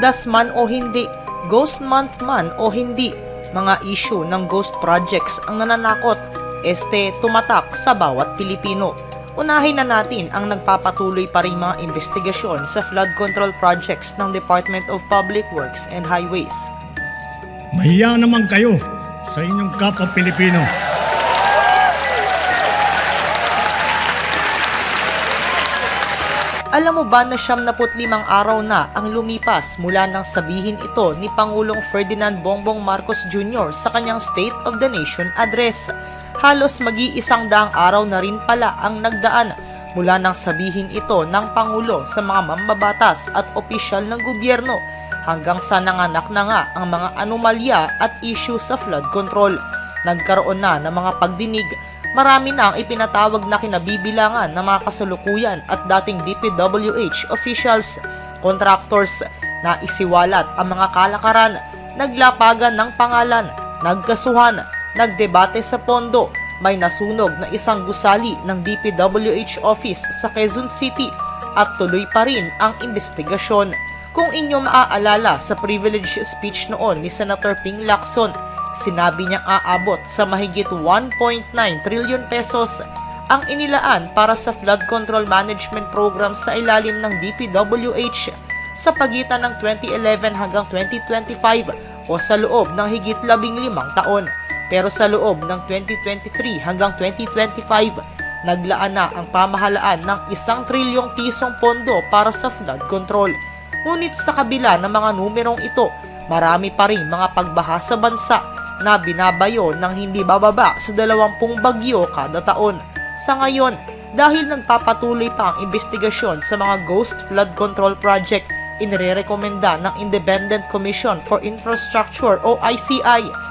Undas man o hindi, Ghost Month man o hindi, mga issue ng ghost projects ang nananakot, este tumatak sa bawat Pilipino. Unahin na natin ang nagpapatuloy pa rin mga investigasyon sa flood control projects ng Department of Public Works and Highways. Mahiya naman kayo sa inyong kapwa Pilipino. Alam mo ba na siyam na limang araw na ang lumipas mula nang sabihin ito ni Pangulong Ferdinand Bongbong Marcos Jr. sa kanyang State of the Nation address. Halos mag-iisang daang araw na rin pala ang nagdaan mula nang sabihin ito ng Pangulo sa mga mambabatas at opisyal ng gobyerno hanggang sa nanganak na nga ang mga anomalya at issue sa flood control. Nagkaroon na ng mga pagdinig Marami na ang ipinatawag na kinabibilangan ng mga kasalukuyan at dating DPWH officials, contractors na isiwalat ang mga kalakaran, naglapagan ng pangalan, nagkasuhan, nagdebate sa pondo, may nasunog na isang gusali ng DPWH office sa Quezon City at tuloy pa rin ang investigasyon. Kung inyo maaalala sa privilege speech noon ni Senator Ping Lacson, sinabi niyang aabot sa mahigit 1.9 trillion pesos ang inilaan para sa flood control management program sa ilalim ng DPWH sa pagitan ng 2011 hanggang 2025 o sa loob ng higit 15 taon. Pero sa loob ng 2023 hanggang 2025, naglaan na ang pamahalaan ng isang trilyong pisong pondo para sa flood control. Ngunit sa kabila ng mga numerong ito, marami pa rin mga pagbaha sa bansa na binabayo ng hindi bababa sa dalawampung bagyo kada taon. Sa ngayon, dahil nagpapatuloy pa ang investigasyon sa mga Ghost Flood Control Project, inirekomenda ng Independent Commission for Infrastructure o ICI